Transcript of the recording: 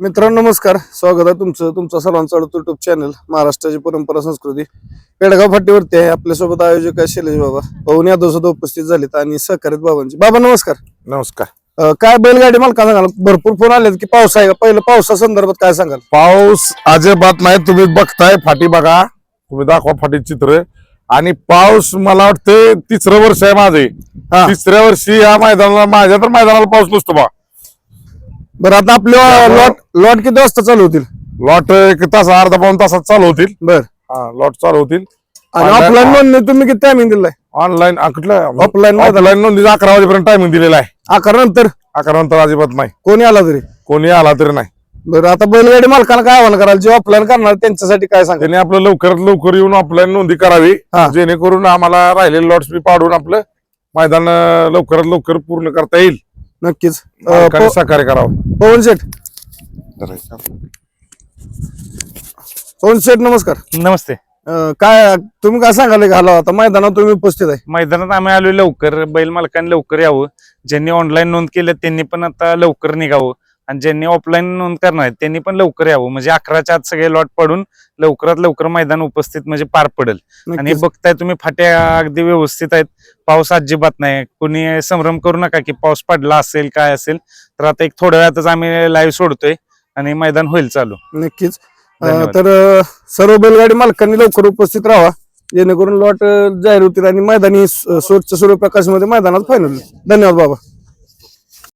मित्रांनो नमस्कार. स्वागत आहे तुमचं. तुमचा सर्वांचा युट्यूब चॅनल महाराष्ट्राची परंपरा संस्कृती. पेडगाव फाटीवरती आहे. आपल्यासोबत आयोजक आहे शैलेश बाबा. पवन यादव सुद्धा उपस्थित झालेत आणि सहकार्यत बाबांचे. बाबा नमस्कार. नमस्कार. अं, काय बैलगाडी मला काय सांगाल? भरपूर फोन आलेत की पाऊस आहे का? पहिलं पावसा संदर्भात काय सांगाल? पाऊस अजिबात नाही. तुम्ही बघताय फाटी बघा. तुम्ही दाखवा फाटी चित्र. आणि पाऊस मला वाटतं तिसरं वर्ष आहे माझे. हा. तिसऱ्या वर्षी या मैदानाला माझ्या तर मैदानाला पाऊस नसतो बा. बरं आता आपले लॉट लॉट किती वाजता चालू होतील? लॉट एक तास अर्धा पाऊन तासात चालू होतील. बर. हा लॉट चालू होतील. आणि ऑफलाईन नोंदणी तुम्ही किती टायमिंग दिलाय? ऑनलाईन कुठलं? मैदान. ऑफलाईन नोंदीचा अकरा वाजेपर्यंत टायमिंग दिलेला आहे. अकरा नंतर? अकरा नंतर अजिबात नाही. कोणी आला तरी? कोणी आला तरी नाही. बरं आता बैलगाडी मालकाला काय आव्हान कराल? जे ऑफलाईन करणार त्यांच्यासाठी काय सांगाल? त्यांनी आपलं लवकरात लवकर येऊन ऑफलाईन नोंदी करावी. हा. जेणेकरून आम्हाला राहिलेले लॉट्स बी पाडून आपलं मैदान लवकरात लवकर पूर्ण करता येईल. नक्कीच. अं, सहकार्य करावं. पवन शेठ. पवन शेठ नमस्कार. नमस्ते. अं, काय तुम्ही काय सांगाल घाला आता मैदानात तुम्ही उपस्थित आहे. मैदानात आम्ही आलो लवकर. बैल मालकांनी लवकर यावं. ज्यांनी ऑनलाईन नोंद केलं त्यांनी पण आता लवकर निघावं. आणि ज्यांनी ऑफलाईन नोंद करणार आहेत त्यांनी पण लवकर यावं. म्हणजे अकराच्या आत सगळे लॉट पडून लवकरात लवकर मैदान उपस्थित म्हणजे पार पडेल. आणि. बघताय तुम्ही फाट्या अगदी व्यवस्थित आहेत. पाऊस अजिबात नाही. कोणी संभ्रम करू नका की पाऊस पडला असेल काय असेल तर आता एक थोड्या वेळातच आम्ही लाईव्ह सोडतोय आणि मैदान होईल चालू. नक्कीच. तर सर्व बैलगाडी मालकांनी लवकर उपस्थित राहा जेणेकरून लॉट जाहीर होतील आणि मैदानी स्वच्छ सूर्यप्रकाशमध्ये मैदानात फायनल धन्यवाद बाबा.